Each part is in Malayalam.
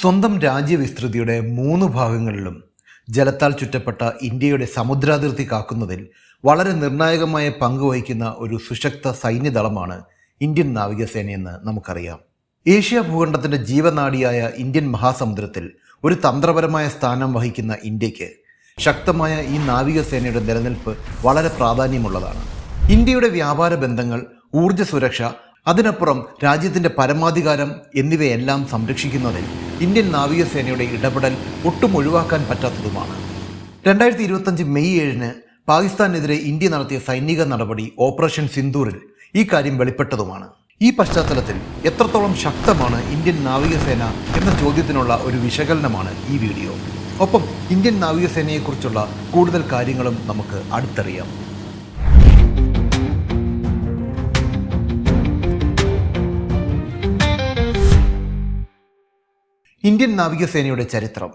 സ്വന്തം രാജ്യവിസ്തൃതിയുടെ മൂന്ന് ഭാഗങ്ങളിലും ജലത്താൽ ചുറ്റപ്പെട്ട ഇന്ത്യയുടെ സമുദ്രാതിർത്തി കാക്കുന്നതിൽ വളരെ നിർണായകമായ പങ്ക് വഹിക്കുന്ന ഒരു സുശക്ത സൈന്യദളമാണ് ഇന്ത്യൻ നാവികസേനയെന്ന് നമുക്കറിയാം. ഏഷ്യ ഭൂഖണ്ഡത്തിന്റെ ജീവനാടിയായ ഇന്ത്യൻ മഹാസമുദ്രത്തിൽ ഒരു തന്ത്രപരമായ സ്ഥാനം വഹിക്കുന്ന ഇന്ത്യയ്ക്ക് ശക്തമായ ഈ നാവികസേനയുടെ നിലനിൽപ്പ് വളരെ പ്രാധാന്യമുള്ളതാണ്. ഇന്ത്യയുടെ വ്യാപാര ബന്ധങ്ങൾ ഊർജ സുരക്ഷ അതിനപ്പുറം രാജ്യത്തിന്റെ പരമാധികാരം എന്നിവയെല്ലാം സംരക്ഷിക്കുന്നതിൽ ഇന്ത്യൻ നാവികസേനയുടെ ഇടപെടൽ ഒട്ടും ഒഴിവാക്കാൻ പറ്റാത്തതുമാണ്. രണ്ടായിരത്തി ഇരുപത്തഞ്ച് മെയ് ഏഴിന് പാകിസ്ഥാനെതിരെ ഇന്ത്യ നടത്തിയ സൈനിക നടപടി ഓപ്പറേഷൻ സിന്ദൂറിൽ ഈ കാര്യം വെളിപ്പെട്ടതുമാണ്. ഈ പശ്ചാത്തലത്തിൽ എത്രത്തോളം ശക്തമാണ് ഇന്ത്യൻ നാവികസേന എന്ന ചോദ്യത്തിനുള്ള ഒരു വിശകലനമാണ് ഈ വീഡിയോ. ഒപ്പം ഇന്ത്യൻ നാവികസേനയെക്കുറിച്ചുള്ള കൂടുതൽ കാര്യങ്ങളും നമുക്ക് അടുത്തറിയാം. ഇന്ത്യൻ നാവികസേനയുടെ ചരിത്രം.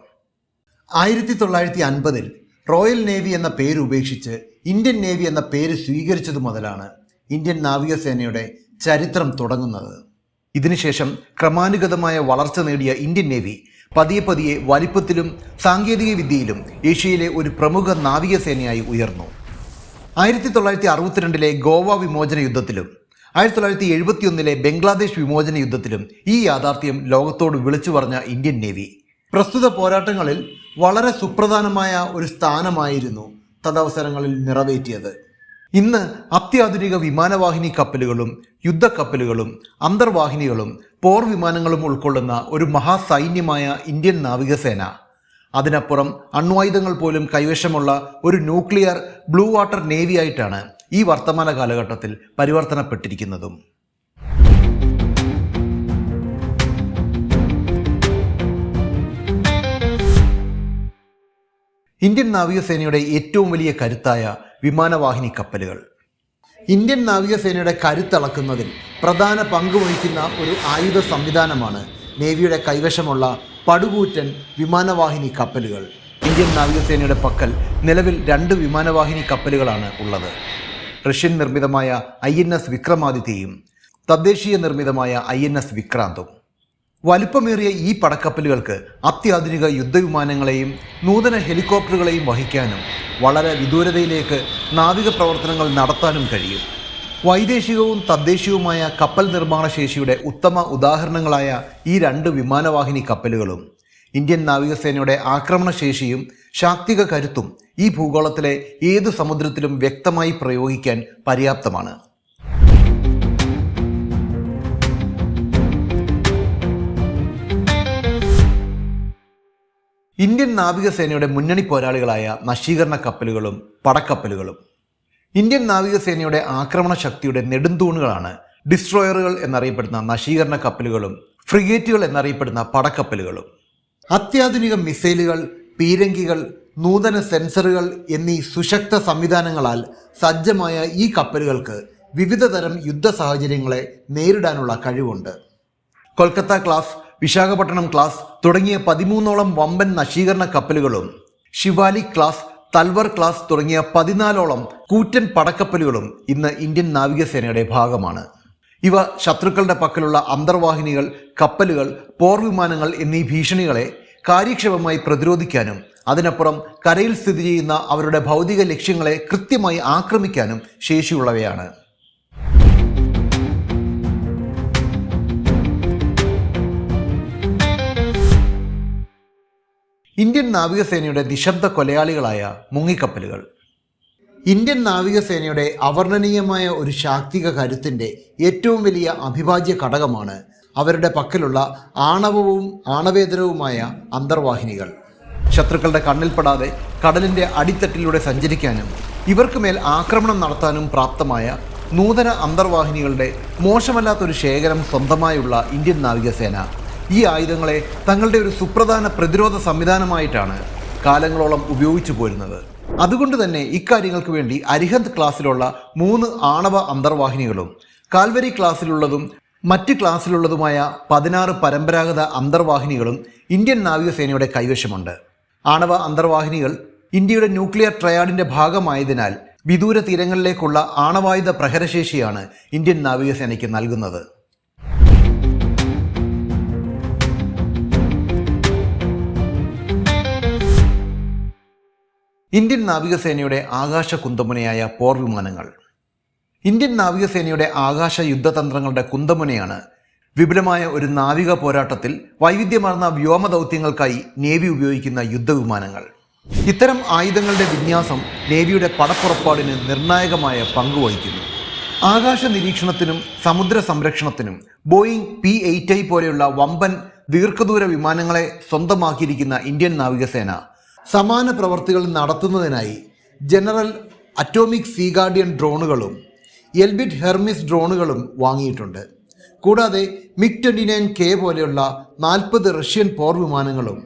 ആയിരത്തി തൊള്ളായിരത്തി അൻപതിൽ റോയൽ നേവി എന്ന പേര് ഉപേക്ഷിച്ച് ഇന്ത്യൻ നേവി എന്ന പേര് സ്വീകരിച്ചതു മുതലാണ് ഇന്ത്യൻ നാവികസേനയുടെ ചരിത്രം തുടങ്ങുന്നത്. ഇതിനുശേഷം ക്രമാനുഗതമായ വളർച്ച നേടിയ ഇന്ത്യൻ നേവി പതിയെ പതിയെ വലിപ്പത്തിലും സാങ്കേതിക വിദ്യയിലും ഏഷ്യയിലെ ഒരു പ്രമുഖ നാവികസേനയായി ഉയർന്നു. ആയിരത്തി തൊള്ളായിരത്തി അറുപത്തിരണ്ടിലെ ഗോവ വിമോചന യുദ്ധത്തിലും ആയിരത്തി തൊള്ളായിരത്തി എഴുപത്തിയൊന്നിലെ ബംഗ്ലാദേശ് വിമോചന യുദ്ധത്തിലും ഈ യാഥാർത്ഥ്യം ലോകത്തോട് വിളിച്ചു പറഞ്ഞ ഇന്ത്യൻ നേവി. പ്രസ്തുത പോരാട്ടങ്ങളിൽ വളരെ സുപ്രധാനമായ ഒരു സ്ഥാനമായിരുന്നു തദവസരങ്ങളിൽ നിറവേറ്റിയത്. ഇന്ന് അത്യാധുനിക വിമാനവാഹിനി കപ്പലുകളും യുദ്ധക്കപ്പലുകളും അന്തർവാഹിനികളും പോർ വിമാനങ്ങളും ഉൾക്കൊള്ളുന്ന ഒരു മഹാസൈന്യമായ ഇന്ത്യൻ നാവികസേന. അതിനപ്പുറം അണ്വായുധങ്ങൾ പോലും കൈവശമുള്ള ഒരു ന്യൂക്ലിയർ ബ്ലൂ വാട്ടർ നേവിയായിട്ടാണ് ഈ വർത്തമാന കാലഘട്ടത്തിൽ പരിവർത്തനപ്പെട്ടിരിക്കുന്നതും. ഇന്ത്യൻ നാവികസേനയുടെ ഏറ്റവും വലിയ കരുത്തായ വിമാനവാഹിനി കപ്പലുകൾ. ഇന്ത്യൻ നാവികസേനയുടെ കരുത്തളക്കുന്നതിൽ പ്രധാന പങ്ക് വഹിക്കുന്ന ഒരു ആയുധ സംവിധാനമാണ് നേവിയുടെ കൈവശമുള്ള പടുകൂറ്റൻ വിമാനവാഹിനി കപ്പലുകൾ. ഇന്ത്യൻ നാവികസേനയുടെ പക്കൽ നിലവിൽ രണ്ട് വിമാനവാഹിനി കപ്പലുകളാണ് ഉള്ളത്. റഷ്യൻ നിർമ്മിതമായ ഐ എൻ എസ് വിക്രമാദിത്യയും തദ്ദേശീയ നിർമ്മിതമായ ഐ എൻ എസ് വിക്രാന്തും. വലിപ്പമേറിയ ഈ പടക്കപ്പലുകൾക്ക് അത്യാധുനിക യുദ്ധവിമാനങ്ങളെയും നൂതന ഹെലികോപ്റ്ററുകളെയും വഹിക്കാനും വളരെ വിദൂരതയിലേക്ക് നാവിക പ്രവർത്തനങ്ങൾ നടത്താനും കഴിയും. വൈദേശികവും തദ്ദേശീയവുമായ കപ്പൽ നിർമ്മാണ ശേഷിയുടെ ഉത്തമ ഉദാഹരണങ്ങളായ ഈ രണ്ട് വിമാനവാഹിനി കപ്പലുകളും ഇന്ത്യൻ നാവികസേനയുടെ ആക്രമണശേഷിയും ശാക്തിക കരുത്തും ഈ ഭൂഗോളത്തിലെ ഏതു സമുദ്രത്തിലും വ്യക്തമായി പ്രയോഗിക്കാൻ പര്യാപ്തമാണ്. ഇന്ത്യൻ നാവികസേനയുടെ മുന്നണി പോരാളികളായ നശീകരണ കപ്പലുകളും പടക്കപ്പലുകളും. ഇന്ത്യൻ നാവികസേനയുടെ ആക്രമണ ശക്തിയുടെ നെടുന്തൂണുകളാണ് ഡിസ്ട്രോയറുകൾ എന്നറിയപ്പെടുന്ന നശീകരണ കപ്പലുകളും ഫ്രിഗേറ്റുകൾ എന്നറിയപ്പെടുന്ന പടക്കപ്പലുകളും. അത്യാധുനിക മിസൈലുകൾ പീരങ്കികൾ നൂതന സെൻസറുകൾ എന്നീ സുശക്ത സംവിധാനങ്ങളാൽ സജ്ജമായ ഈ കപ്പലുകൾക്ക് വിവിധ തരം യുദ്ധ സാഹചര്യങ്ങളെ നേരിടാനുള്ള കഴിവുണ്ട്. കൊൽക്കത്ത ക്ലാസ് വിശാഖപട്ടണം ക്ലാസ് തുടങ്ങിയ പതിമൂന്നോളം വമ്പൻ നശീകരണ കപ്പലുകളും ശിവാലി ക്ലാസ് തൽവർ ക്ലാസ് തുടങ്ങിയ പതിനാലോളം കൂറ്റൻ പടക്കപ്പലുകളും ഇന്ന് ഇന്ത്യൻ നാവികസേനയുടെ ഭാഗമാണ്. ഇവ ശത്രുക്കളുടെ പക്കലുള്ള അന്തർവാഹിനികൾ കപ്പലുകൾ പോർവിമാനങ്ങൾ എന്നീ ഭീഷണികളെ കാര്യക്ഷമമായി പ്രതിരോധിക്കാനും അതിനപ്പുറം കരയിൽ സ്ഥിതി ചെയ്യുന്ന അവരുടെ ഭൗതിക ലക്ഷ്യങ്ങളെ കൃത്യമായി ആക്രമിക്കാനും ശേഷിയുള്ളവയാണ്. ഇന്ത്യൻ നാവികസേനയുടെ നിശബ്ദ കൊലയാളികളായ മുങ്ങിക്കപ്പലുകൾ. ഇന്ത്യൻ നാവികസേനയുടെ അവർണനീയമായ ഒരു ശാക്തിക കരുത്തിന്റെ ഏറ്റവും വലിയ അഭിവാജ്യ ഘടകമാണ് അവരുടെ പക്കലുള്ള ആണവവും ആണവേതരവുമായ അന്തർവാഹിനികൾ. ശത്രുക്കളുടെ കണ്ണിൽപ്പെടാതെ കടലിന്റെ അടിത്തട്ടിലൂടെ സഞ്ചരിക്കാനും ഇവർക്ക് മേൽ ആക്രമണം നടത്താനും പ്രാപ്തമായ നൂതന അന്തർവാഹിനികളുടെ മോശമല്ലാത്തൊരു ശേഖരം സ്വന്തമായുള്ള ഇന്ത്യൻ നാവികസേന. ഈ ആയുധങ്ങളെ തങ്ങളുടെ ഒരു സുപ്രധാന പ്രതിരോധ സംവിധാനമായിട്ടാണ് കാലങ്ങളോളം ഉപയോഗിച്ചു പോരുന്നത്. അതുകൊണ്ട് തന്നെ ഇക്കാര്യങ്ങൾക്ക് വേണ്ടി അരിഹന്ത് ക്ലാസ്സിലുള്ള മൂന്ന് ആണവ അന്തർവാഹിനികളും കാൽവരി ക്ലാസ്സിലുള്ളതും മറ്റ് ക്ലാസ്സിലുള്ളതുമായ പതിനാറ് പരമ്പരാഗത അന്തർവാഹിനികളും ഇന്ത്യൻ നാവികസേനയുടെ കൈവശമുണ്ട്. ആണവ അന്തർവാഹിനികൾ ഇന്ത്യയുടെ ന്യൂക്ലിയർ ട്രയാഡിന്റെ ഭാഗമായതിനാൽ വിദൂര തീരങ്ങളിലേക്കുള്ള ആണവായുധ പ്രഹരശേഷിയാണ് ഇന്ത്യൻ നാവികസേനയ്ക്ക് നൽകുന്നത്. ഇന്ത്യൻ നാവികസേനയുടെ ആകാശ കുന്തമുനയായ പോർ വിമാനങ്ങൾ ഇന്ത്യൻ നാവികസേനയുടെ ആകാശ യുദ്ധതന്ത്രങ്ങളുടെ കുന്തമുനയാണ് വിപുലമായ ഒരു നാവിക പോരാട്ടത്തിൽ വൈവിധ്യമാർന്ന വ്യോമ ദൗത്യങ്ങൾക്കായി നേവി ഉപയോഗിക്കുന്ന യുദ്ധവിമാനങ്ങൾ. ഇത്തരം ആയുധങ്ങളുടെ വിന്യാസം നേവിയുടെ പടപ്പുറപ്പാടിന് നിർണായകമായ പങ്ക് വഹിക്കുന്നു. ആകാശ നിരീക്ഷണത്തിനും സമുദ്ര സംരക്ഷണത്തിനും ബോയിങ് പി എയ്റ്റ് ഐ പോലെയുള്ള വമ്പൻ ദീർഘദൂര വിമാനങ്ങളെ സ്വന്തമാക്കിയിരിക്കുന്ന ഇന്ത്യൻ നാവികസേന സമാന പ്രവർത്തികൾ നടത്തുന്നതിനായി ജനറൽ അറ്റോമിക് സീഗാർഡിയൻ ഡ്രോണുകളും എൽബിറ്റ് ഹെർമിസ് ഡ്രോണുകളും വാങ്ങിയിട്ടുണ്ട്. കൂടാതെ മിഗ് ട്വന്റി നയൻ കെ പോലെയുള്ള നാൽപ്പത് റഷ്യൻ പോർ വിമാനങ്ങളും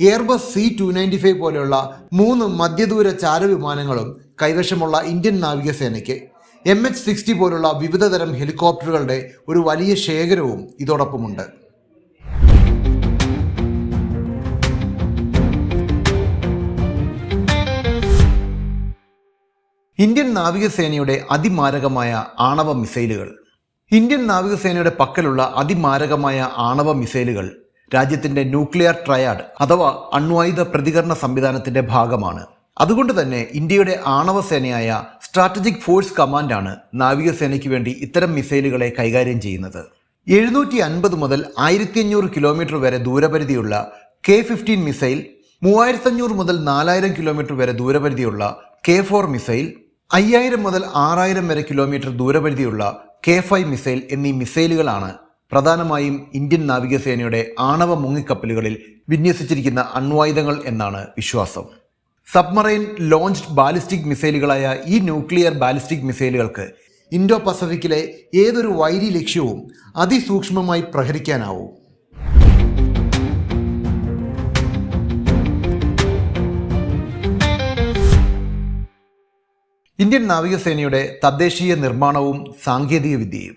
Airbus C two ninety five പോലെയുള്ള മൂന്ന് മധ്യദൂര ചാരവിമാനങ്ങളും കൈവശമുള്ള ഇന്ത്യൻ നാവികസേനയ്ക്ക് എം എച്ച് സിക്സ്റ്റി പോലുള്ള വിവിധതരം ഹെലികോപ്റ്ററുകളുടെ ഒരു വലിയ ശേഖരവും ഇതോടൊപ്പമുണ്ട്. ഇന്ത്യൻ നാവികസേനയുടെ അതിമാരകമായ ആണവ മിസൈലുകൾ. ഇന്ത്യൻ നാവികസേനയുടെ പക്കലുള്ള അതിമാരകമായ ആണവ മിസൈലുകൾ രാജ്യത്തിന്റെ ന്യൂക്ലിയർ ട്രയാഡ് അഥവാ അണ്വായുധ പ്രതികരണ സംവിധാനത്തിന്റെ ഭാഗമാണ്. അതുകൊണ്ട് തന്നെ ഇന്ത്യയുടെ ആണവ സേനയായ സ്ട്രാറ്റജിക് ഫോഴ്സ് കമാൻഡാണ് നാവികസേനയ്ക്ക് വേണ്ടി ഇത്തരം മിസൈലുകളെ കൈകാര്യം ചെയ്യുന്നത്. എഴുന്നൂറ്റി അൻപത് മുതൽ ആയിരത്തി അഞ്ഞൂറ് കിലോമീറ്റർ വരെ ദൂരപരിധിയുള്ള കെ ഫിഫ്റ്റീൻ മിസൈൽ മൂവായിരത്തഞ്ഞൂറ് മുതൽ നാലായിരം കിലോമീറ്റർ വരെ ദൂരപരിധിയുള്ള കെ ഫോർ മിസൈൽ അയ്യായിരം മുതൽ ആറായിരം വരെ കിലോമീറ്റർ ദൂരപരിധിയുള്ള കെ ഫൈവ് മിസൈൽ എന്നീ മിസൈലുകളാണ് പ്രധാനമായും ഇന്ത്യൻ നാവികസേനയുടെ ആണവ മുങ്ങിക്കപ്പലുകളിൽ വിന്യസിച്ചിരിക്കുന്ന അണ്വായുധങ്ങൾ എന്നാണ് വിശ്വാസം. സബ്മറൈൻ ലോഞ്ച്ഡ് ബാലിസ്റ്റിക് മിസൈലുകളായ ഈ ന്യൂക്ലിയർ ബാലിസ്റ്റിക് മിസൈലുകൾക്ക് ഇൻഡോ പസഫിക്കിലെ ഏതൊരു വൈരി ലക്ഷ്യവും അതിസൂക്ഷ്മമായി പ്രഹരിക്കാനാവും. ഇന്ത്യൻ നാവികസേനയുടെ തദ്ദേശീയ നിർമ്മാണവും സാങ്കേതിക വിദ്യയും.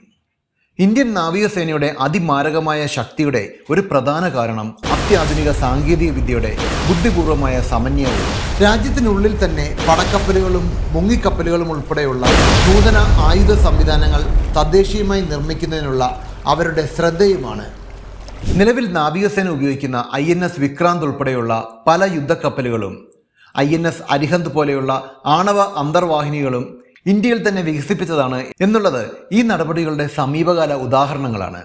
ഇന്ത്യൻ നാവികസേനയുടെ അതിമാരകമായ ശക്തിയുടെ ഒരു പ്രധാന കാരണം അത്യാധുനിക സാങ്കേതിക വിദ്യയുടെ ബുദ്ധിപൂർവമായ സമന്വയവും. രാജ്യത്തിനുള്ളിൽ തന്നെ പടക്കപ്പലുകളും മുങ്ങിക്കപ്പലുകളും ഉൾപ്പെടെയുള്ള നൂതന ആയുധ സംവിധാനങ്ങൾ തദ്ദേശീയമായി നിർമ്മിക്കുന്നതിനുള്ള അവരുടെ ശ്രദ്ധയുമാണ്. നിലവിൽ നാവികസേന ഉപയോഗിക്കുന്ന ഐ എൻ എസ് വിക്രാന്ത് ഉൾപ്പെടെയുള്ള പല യുദ്ധക്കപ്പലുകളും ഐ എൻ എസ് അരിഹന്ത് പോലെയുള്ള ആണവ അന്തർവാഹിനികളും ഇന്ത്യയിൽ തന്നെ വികസിപ്പിച്ചതാണ് എന്നുള്ളത് ഈ നടപടികളുടെ സമീപകാല ഉദാഹരണങ്ങളാണ്.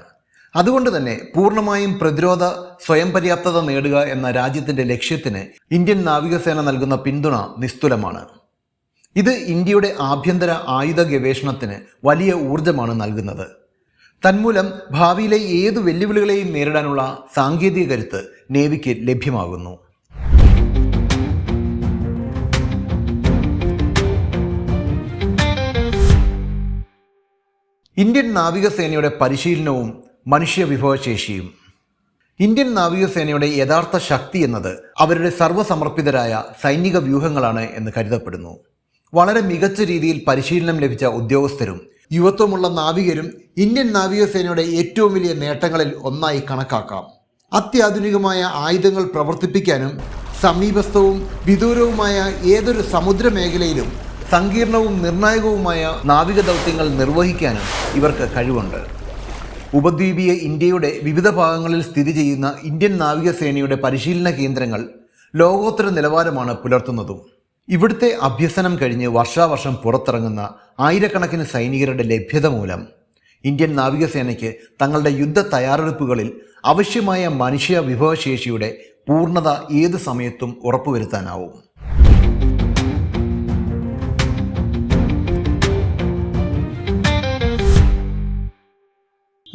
അതുകൊണ്ട് തന്നെ പൂർണമായും പ്രതിരോധ സ്വയം പര്യാപ്തത നേടുക എന്ന രാജ്യത്തിന്റെ ലക്ഷ്യത്തിന് ഇന്ത്യൻ നാവികസേന നൽകുന്ന പിന്തുണ നിസ്തുലമാണ്. ഇത് ഇന്ത്യയുടെ ആഭ്യന്തര ആയുധ ഗവേഷണത്തിന് വലിയ ഊർജമാണ് നൽകുന്നത്. തന്മൂലം ഭാവിയിലെ ഏതു വെല്ലുവിളികളെയും നേരിടാനുള്ള സാങ്കേതിക കരുത്ത് നേവിക്ക് ലഭ്യമാകുന്നു. ഇന്ത്യൻ നാവികസേനയുടെ പരിശീലനവും മനുഷ്യ വിഭവശേഷിയും ഇന്ത്യൻ നാവികസേനയുടെ യഥാർത്ഥ ശക്തി എന്നത് അവരുടെ സർവസമർപ്പിതരായ സൈനിക വ്യൂഹങ്ങളാണ് എന്ന് കരുതപ്പെടുന്നു. വളരെ മികച്ച രീതിയിൽ പരിശീലനം ലഭിച്ച ഉദ്യോഗസ്ഥരും യുവത്വമുള്ള നാവികരും ഇന്ത്യൻ നാവികസേനയുടെ ഏറ്റവും വലിയ നേട്ടങ്ങളിൽ ഒന്നായി കണക്കാക്കാം. അത്യാധുനികമായ ആയുധങ്ങൾ പ്രവർത്തിപ്പിക്കാനും സമീപസ്ഥവും വിദൂരവുമായ ഏതൊരു സമുദ്ര മേഖലയിലും സങ്കീർണവും നിർണായകവുമായ നാവിക ദൗത്യങ്ങൾ നിർവഹിക്കാനും ഇവർക്ക് കഴിവുണ്ട്. ഉപദ്വീപീയ ഇന്ത്യയുടെ വിവിധ ഭാഗങ്ങളിൽ സ്ഥിതി ചെയ്യുന്ന ഇന്ത്യൻ നാവികസേനയുടെ പരിശീലന കേന്ദ്രങ്ങൾ ലോകോത്തര നിലവാരമാണ് പുലർത്തുന്നതും. ഇവിടുത്തെ അഭ്യസനം കഴിഞ്ഞ് വർഷാവർഷം പുറത്തിറങ്ങുന്ന ആയിരക്കണക്കിന് സൈനികരുടെ ലഭ്യത മൂലം ഇന്ത്യൻ നാവികസേനയ്ക്ക് തങ്ങളുടെ യുദ്ധ തയ്യാറെടുപ്പുകളിൽ ആവശ്യമായ മനുഷ്യ വിഭവശേഷിയുടെ പൂർണത ഏത് സമയത്തും ഉറപ്പുവരുത്താനാവും.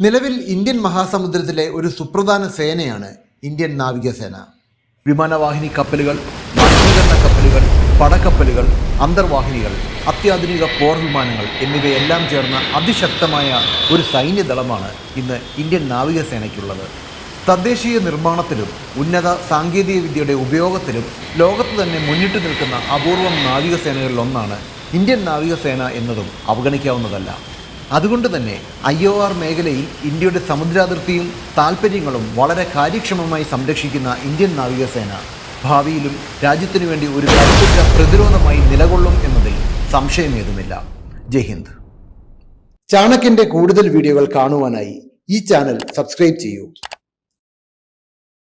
നിലവിൽ ഇന്ത്യൻ മഹാസമുദ്രത്തിലെ ഒരു സുപ്രധാന സേനയാണ് ഇന്ത്യൻ നാവികസേന. വിമാനവാഹിനി കപ്പലുകൾ മത്സ്യകരണ കപ്പലുകൾ പടക്കപ്പലുകൾ അന്തർവാഹിനികൾ അത്യാധുനിക പോർ വിമാനങ്ങൾ എന്നിവയെല്ലാം ചേർന്ന അതിശക്തമായ ഒരു സൈന്യദളമാണ് ഇന്ന് ഇന്ത്യൻ നാവികസേനയ്ക്കുള്ളത്. തദ്ദേശീയ നിർമ്മാണത്തിലും ഉന്നത സാങ്കേതിക വിദ്യയുടെ ഉപയോഗത്തിലും ലോകത്ത് തന്നെ മുന്നിട്ട് നിൽക്കുന്ന അപൂർവം നാവികസേനകളിലൊന്നാണ് ഇന്ത്യൻ നാവികസേന എന്നതും അവഗണിക്കാവുന്നതല്ല. അതുകൊണ്ട് തന്നെ ഐ ഒ ആർ മേഖലയിൽ ഇന്ത്യയുടെ സമുദ്രാതിർത്തിയും താൽപ്പര്യങ്ങളും വളരെ കാര്യക്ഷമമായി സംരക്ഷിക്കുന്ന ഇന്ത്യൻ നാവികസേന ഭാവിയിലും രാജ്യത്തിനു വേണ്ടി ഒരു കരുത്തുറ്റ പ്രതിരോധമായി നിലകൊള്ളും എന്നതിൽ സംശയമേതുമില്ല. ജയ് ഹിന്ദ്. ചാണക്യന്റെ കൂടുതൽ വീഡിയോകൾ കാണുവാനായി ഈ ചാനൽ സബ്സ്ക്രൈബ് ചെയ്യൂ.